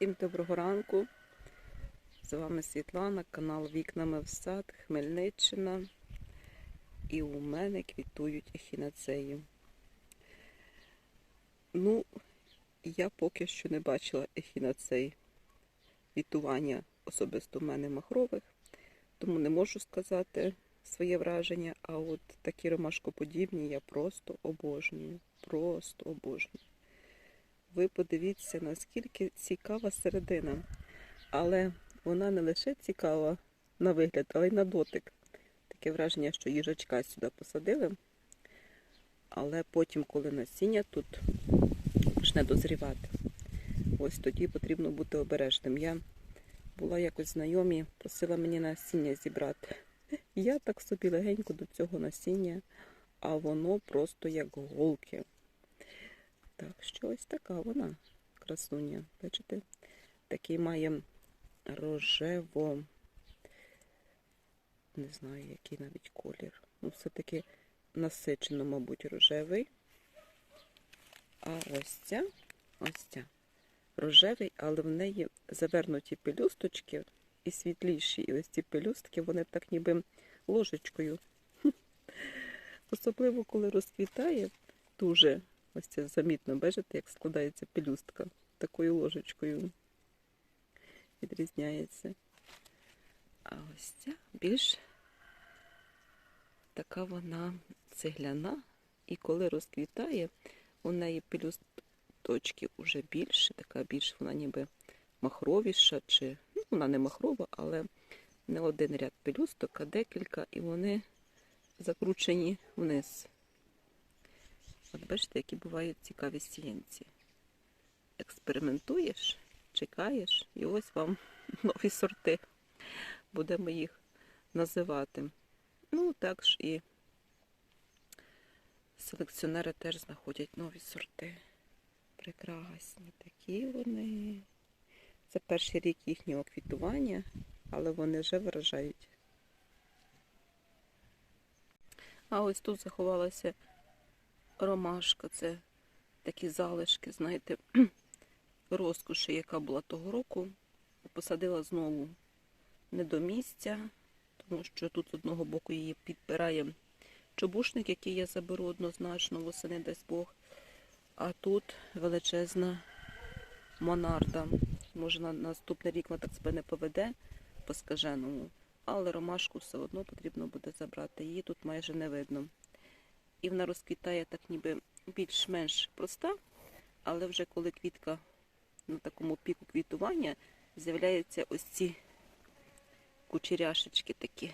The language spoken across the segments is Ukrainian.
Всім доброго ранку. З вами Світлана, канал Вікнами в сад, Хмельниччина. І у мене квітують ехінацеї. Ну, я поки що не бачила ехінацей квітування особисто в мене махрових, тому не можу сказати своє враження. А от такі ромашкоподібні я просто обожнюю. Просто обожнюю. Ви подивіться, наскільки цікава середина. Але вона не лише цікава на вигляд, але й на дотик. Таке враження, що їжачка сюди посадили. Але потім, коли насіння тут почне дозрівати, ось тоді потрібно бути обережним. Я була якось знайомі, просила мені насіння зібрати. Я так собі легенько до цього насіння, а воно просто як голки. Так, що ось така вона, красуня. Бачите? Такий має рожево, не знаю, який навіть колір. Ну, все-таки насичено, мабуть, рожевий. А ось ця, ось ця рожевий, але в неї завернуті пелюсточки і світліші. І ось ці пелюстки, вони так ніби ложечкою. Особливо, коли розквітає, дуже ось це замітно, бачите, як складається пелюстка такою ложечкою відрізняється. А ось ця більш така вона цегляна, і коли розквітає, у неї пелюсточки вже більше, така більш вона ніби махровіша, чи ну, вона не махрова, але не один ряд пелюсток, а декілька, і вони закручені вниз. От бачите, які бувають цікаві сіянці. Експериментуєш, чекаєш, і ось вам нові сорти. Будемо їх називати. Ну, так ж і селекціонери теж знаходять нові сорти. Прекрасні такі вони. Це перший рік їхнього квітування, але вони вже вражають. А ось тут заховалася ромашка. Це такі залишки, знаєте, розкоші, яка була того року. Посадила знову не до місця, тому що тут з одного боку її підпирає чобушник, який я заберу однозначно, восени дасть Бог. А тут величезна монарда. Може, на наступний рік вона так себе не поведе по скаженому, але ромашку все одно потрібно буде забрати. Її тут майже не видно. І вона розквітає так ніби більш-менш проста, але вже коли квітка на такому піку квітування, з'являються ось ці кучеряшечки такі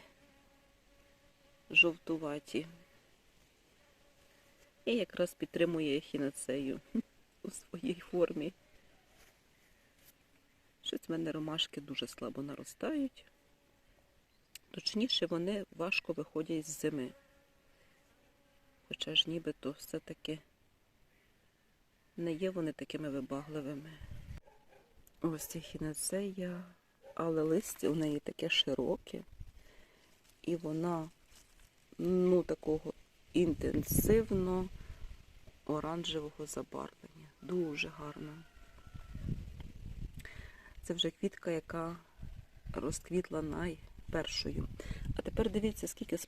жовтуваті. І якраз підтримує ехінацею у своїй формі. Щось в мене ромашки дуже слабо наростають. Точніше, вони важко виходять з зими. Хоча ж нібито все-таки не є вони такими вибагливими. Ось ця хінецея, але листя у неї таке широке, і вона ну, такого інтенсивно оранжевого забарвлення. Дуже гарна. Це вже квітка, яка розквітла найпершою. А тепер дивіться, скільки з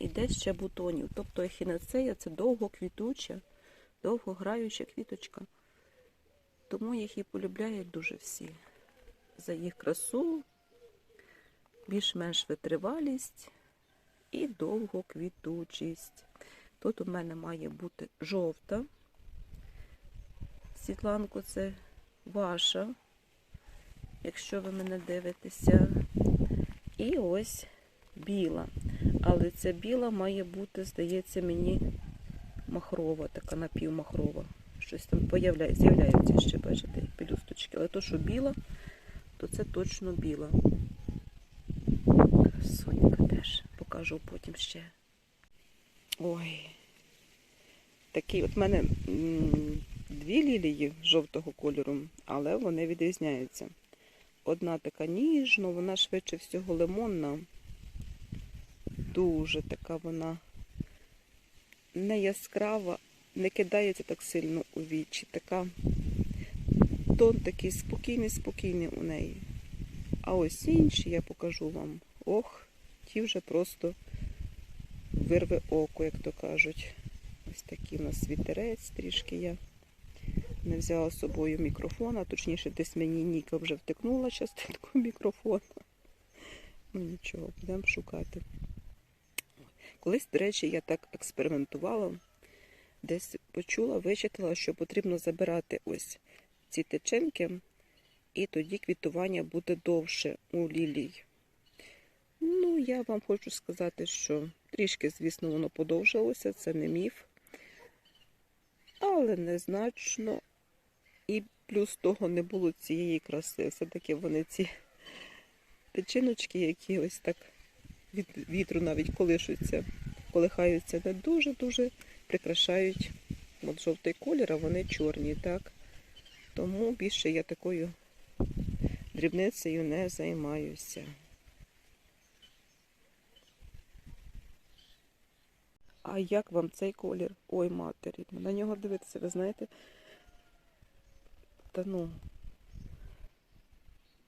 іде ще бутонів. Тобто ехінацея це довгоквітуча, довгограюча квіточка. Тому їх і полюбляють дуже всі. За їх красу, більш-менш витривалість і довгоквітучість. Тут у мене має бути жовта. Світланко, це ваша, якщо ви мене дивитеся. І ось біла. Але ця біла має бути, здається, мені махрова, така напівмахрова. Щось там появляється, з'являються ще, бачите, пелюсточки. Але то, що біла, то це точно біла. Сонька теж покажу потім ще. Ой. Такі от в мене дві лілії жовтого кольору, але вони відрізняються. Одна така ніжна, вона швидше всього лимонна. Дуже така вона не яскрава, не кидається так сильно у вічі. Така Бутон такий спокійний, спокійний у неї. А ось інші я покажу вам. Ох, ті вже просто вирве око, як то кажуть. Ось такий у нас вітерець трішки я не взяла з собою мікрофон, а точніше, десь мені Ніка вже втикнула частинку мікрофона. Ну нічого, будемо шукати. Колись, до речі, я так експериментувала, десь почула, вичитала, що потрібно забирати ось ці тичинки, і тоді квітування буде довше у лілій. Ну, я вам хочу сказати, що трішки, звісно, воно подовжилося, це не міф, але незначно. І плюс того не було цієї краси. Все-таки вони ці тичиночки, які ось так від вітру навіть колишуться, колихаються, не дуже-дуже прикрашають от жовтий колір, а вони чорні, так? Тому більше я такою дрібницею не займаюся. А як вам цей колір? Ой, матері, на нього дивитися, ви знаєте? Та ну,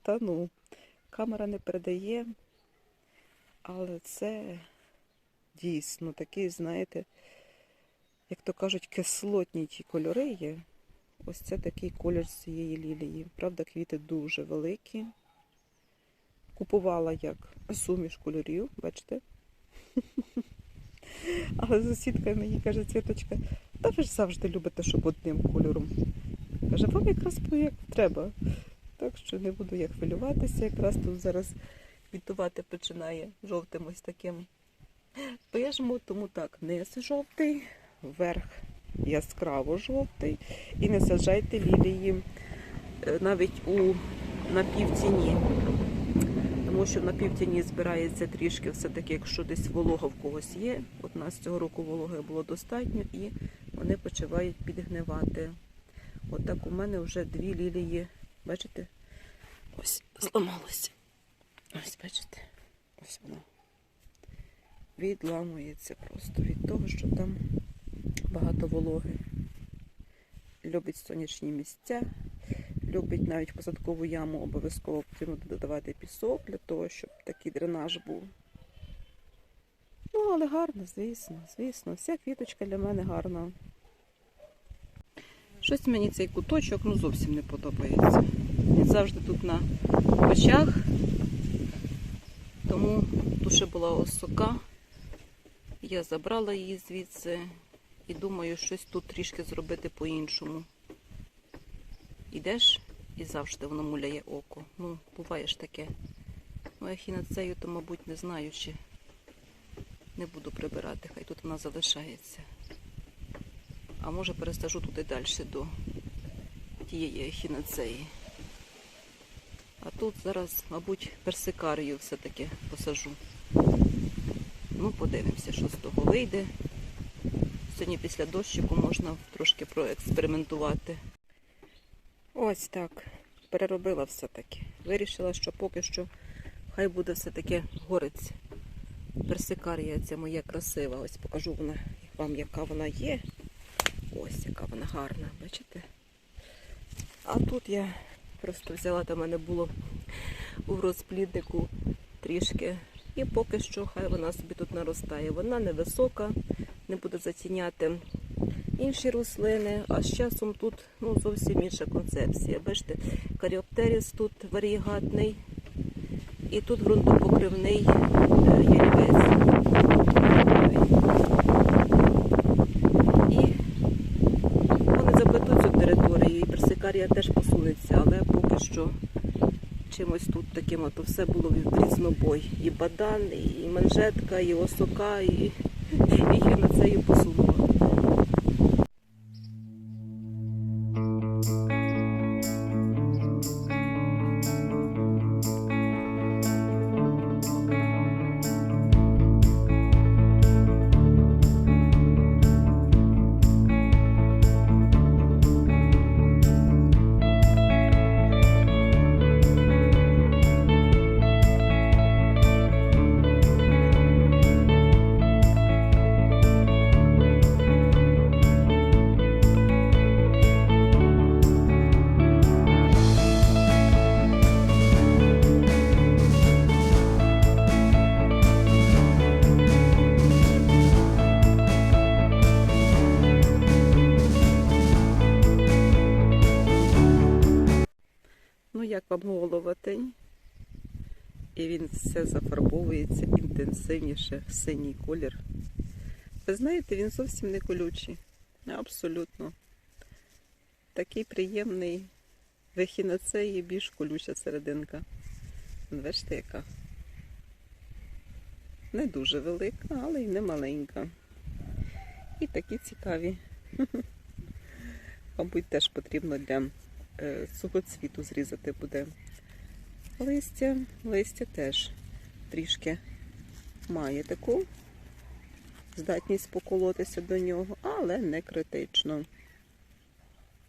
та ну, камера не передає, але це дійсно такий, знаєте, як то кажуть, кислотні ті кольори є. Ось це такий колір з цієї лілії. Правда, квіти дуже великі. Купувала як суміш кольорів, бачите? Але сусідка мені каже, Цвіточка, та ви ж завжди любите, щоб одним кольором. Каже, вам якраз як треба. Так що не буду як хвилюватися. Якраз тут зараз квітувати починає жовтим ось таким пижму, тому так, низ жовтий, верх яскраво жовтий. І не саджайте лілії е, навіть у напівтіні. Тому що на півтіні збирається трішки все-таки, якщо десь волога в когось є. От нас цього року вологи було достатньо і вони починають підгнивати. От у мене вже дві лілії, бачите? Ось зламалося. Ось, бачите, ось воно відламується просто від того, що там багато вологи. Любить сонячні місця, любить навіть посадкову яму обов'язково потрібно додавати пісок для того, щоб такий дренаж був. Ну, але гарно, звісно, звісно, вся квіточка для мене гарна. Щось мені цей куточок ну, зовсім не подобається. Він завжди тут на очах, тому ще була осока. Я забрала її звідси і думаю, щось тут трішки зробити по-іншому. Ідеш і завжди воно муляє око. Ну, буває ж таке. Ну, ехінацею, то, мабуть, не знаю, чи не буду прибирати, хай тут вона залишається. А може пересажу туди далі до тієї ехінацеї. А тут зараз, мабуть, персикарію все-таки посажу. Ну, подивимося, що з того вийде. Сьогодні після дощику можна трошки проекспериментувати. Ось так. Переробила все-таки. Вирішила, що поки що хай буде все-таки горець. Персикарія ця моя красива. Ось покажу вона вам, яка вона є. Ось яка вона гарна, бачите? А тут я просто взяла, там мене було у розпліднику трішки. І поки що хай вона собі тут наростає. Вона невисока, не буде затіняти інші рослини, а з часом тут ну, зовсім інша концепція. Бачите, каріоптеріс тут варігатний і тут ґрунтопокривний е, ялівець. І вони заплетуть цю територію, і теж посунеться, але поки що чимось тут таким, то все було в різнобой. І бадан, і манжетка, і осока, і, і гіноцею посунула. Вам і він все зафарбовується інтенсивніше синій колір. Ви знаєте, він зовсім не колючий. Абсолютно. Такий приємний вихінацеї більш колюча серединка. Бачите, яка. Не дуже велика, але й не маленька. І такі цікаві. Мабуть, теж потрібно для е, сухоцвіту зрізати буде. Листя, листя теж трішки має таку здатність поколотися до нього, але не критично.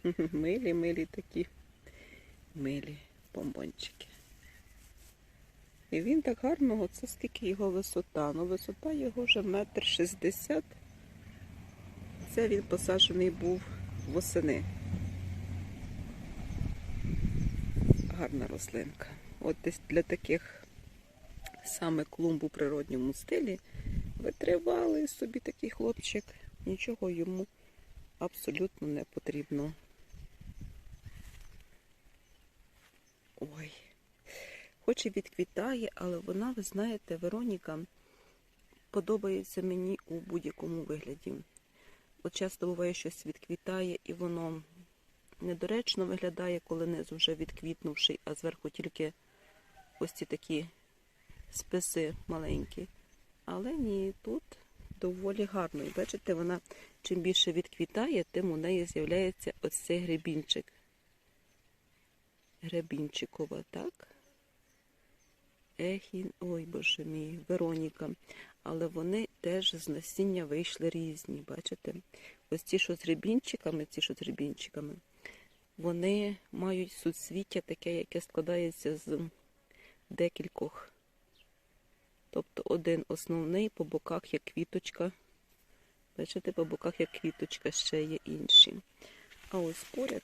Милі, милі такі, милі бомбончики. І він так гарно, це скільки його висота. Ну, висота його вже метр шістдесят. Це він посаджений був восени. Гарна рослинка. От десь для таких саме клумб у природньому стилі витривалий собі такий хлопчик. Нічого йому абсолютно не потрібно. Ой. Хоч і відквітає, але вона, ви знаєте, Вероніка подобається мені у будь-якому вигляді. От часто буває, щось відквітає, і воно недоречно виглядає, коли низ вже відквітнувший, а зверху тільки ось ці такі списи маленькі. Але ні, тут доволі гарно. І бачите, вона чим більше відквітає, тим у неї з'являється ось цей гребінчик. Гребінчикова, так? Ехін, ой, боже мій, Вероніка. Але вони теж з насіння вийшли різні, бачите? Ось ті, що з гребінчиками, ті, що з гребінчиками, вони мають суцвіття таке, яке складається з декількох. Тобто один основний, по боках є квіточка. Бачите, по боках є квіточка, ще є інші. А ось поряд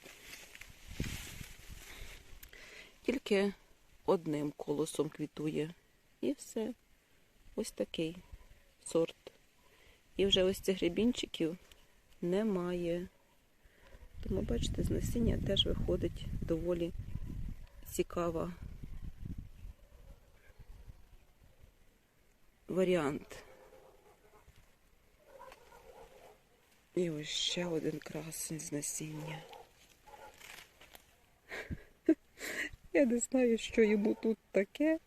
тільки одним колосом квітує. І все. Ось такий сорт. І вже ось цих гребінчиків немає. Тому, бачите, з насіння теж виходить доволі цікава варіант. І ось ще один красень з насіння. Я не знаю, що йому тут таке.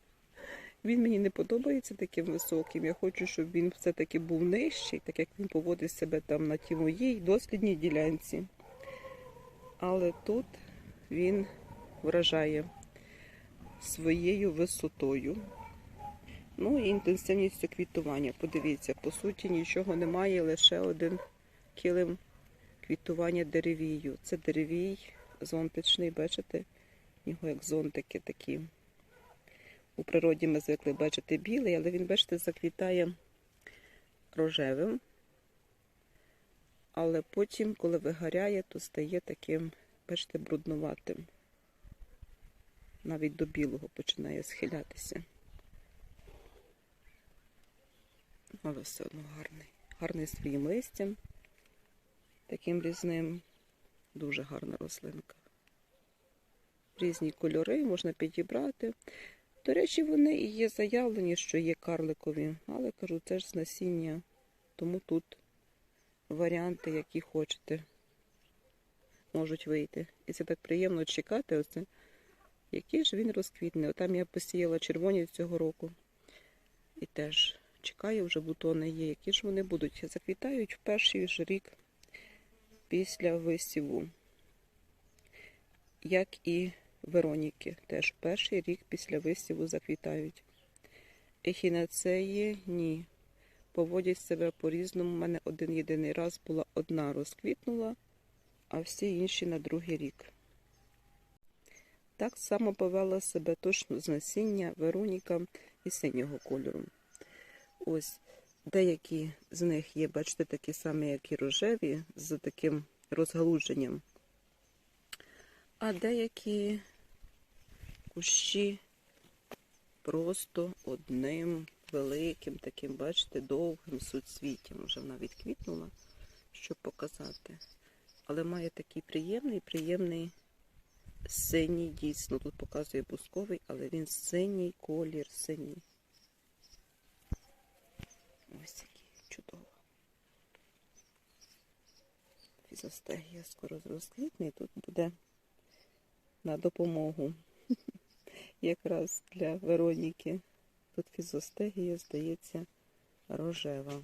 Він мені не подобається таким високим. Я хочу, щоб він все-таки був нижчий, так як він поводить себе там на тій моїй дослідній ділянці. Але тут він вражає своєю висотою. Ну і інтенсивністю квітування. Подивіться, по суті, нічого немає, лише один килим квітування деревію. Це деревій зонтичний, бачите? Його як зонтики такі. У природі ми звикли бачити білий, але він, бачите, заквітає рожевим. Але потім, коли вигоряє, то стає таким, бачите, бруднуватим. Навіть до білого починає схилятися. Але все одно гарний. Гарний своїм листям, таким різним. Дуже гарна рослинка. Різні кольори можна підібрати. До речі, вони і є заявлені, що є карликові, але кажу, це ж з насіння. Тому тут варіанти, які хочете, можуть вийти. І це так приємно чекати, оце, який ж він розквітне. Отам я посіяла червоні цього року. І теж чекаю, вже бутони є. Які ж вони будуть? Заквітають в перший ж рік після висіву. Як і Вероніки, теж перший рік після висіву заквітають. Ехінацеї ні. Поводять себе по-різному. У мене один єдиний раз була одна розквітнула, а всі інші на другий рік. Так само повела себе точно з насіння Вероніка і синього кольору. Ось деякі з них є, бачите, такі самі, як і рожеві, з таким розгалуженням. А деякі кущі просто одним великим, таким, бачите, довгим суцвіттям. Вже вона відквітнула, щоб показати. Але має такий приємний, приємний синій, дійсно, тут показує бусковий, але він синій колір, синій. Ось який чудово. Фізостегія скоро розквітне і тут буде на допомогу. Якраз для Вероніки. Тут фізостегія, здається, рожева.